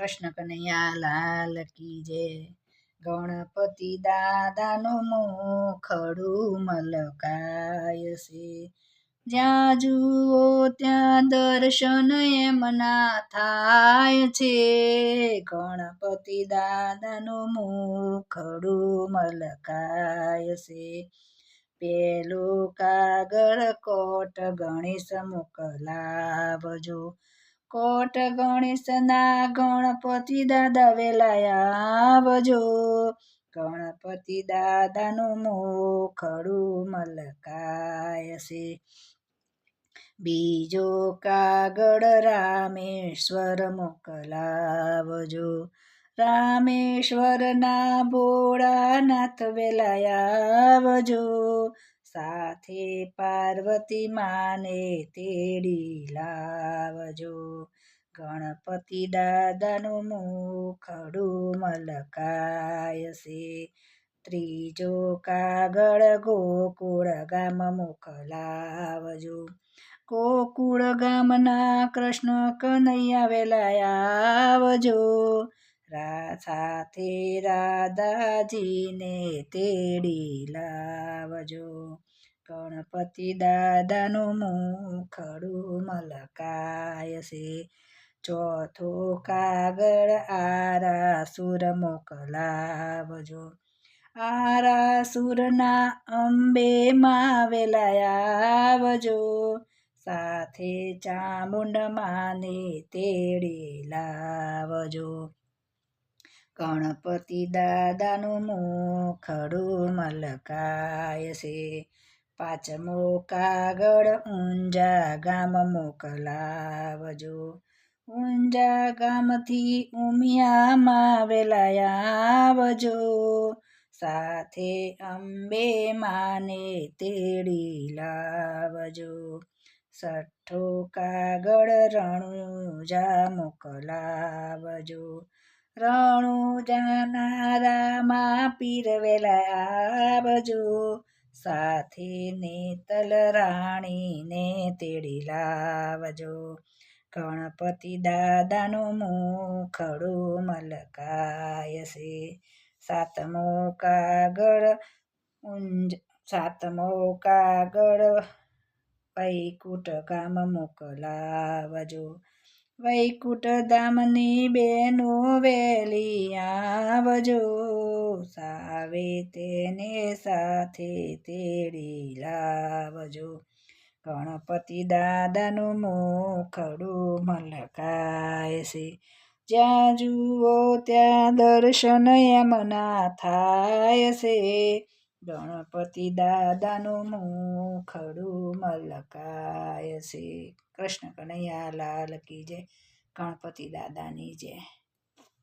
કૃષ્ણ કનૈયા લાલ કી જય. ગણપતિ દાદાનું મોખડું મલકાય છે. જ્યાં જુઓ ત્યાં દર્શન એમના થાય છે. ગણપતિ દાદાનું મુખડું મલકાય છે. પેલું કાગળ કોટ ગણેશ મોકલાવજો. કોટ ગણેશના ગણપતિ દાદા વેલાયા આવજો. ગણપતિ દાદાનું મોખડું મલકાય છે. બીજો કાગળ રામેશ્વર મોકલાવજો. રામેશ્વરના ભોળાનાથ વેલાયા સાથે પાર્વતી માને તેડી લાવજો. ગણપતિ દાદાનું મુખડું મલકાય છે ત્રીજો કાગળ ગોકુળ ગામ મોકલાવજો ગોકુળ ગામના કૃષ્ણ કનૈયા વેલાયા આવજો. સાથે રાધાજીને તેડી લાવજો. ગણપતિ દાદાનું મુખડું મલકાય છે ચોથો કાગળ આરાસુર મોકલાવજો. આરાસુરના અંબે માં આવજો. સાથે ચામુંડ માને તેડી લાવજો. ગણપતિ દાદાનું મુખડું મલકાય છે. પાંચમો કાગળ ઊંઝા ગામ મોકલાવજો. ઊંઝા ગામથી ઉમિયામાં વેલાયા આવજો. સાથે અંબે માને તેડી લાવજો. સઠ્ઠો કાગળ રણુજા મોકલાવજો. રણુજાના રામા પીર વેલા આવજો સાથે નેતલ રાણીને તેડી લાવજો. ગણપતિ દાદાનું મુખડું મલકાય છે. સાતમો કાગળ ઊંજ સાતમો કાગળ વૈકુટ કામ મોકલાવજો. વૈકુટ ધામની બેનો વેલી આવજો. સાવે તેને સાથે તેડી લાવજો. ગણપતિ દાદાનું મોખડું મલકાય છે. જ્યાં જુઓ ત્યાં દર્શન એમના થાય છે. ગણપતિ દાદાનું મુખડું મલકાય છે કૃષ્ણ કનૈયા લાલ કી જય. ગણપતિ દાદાની જય.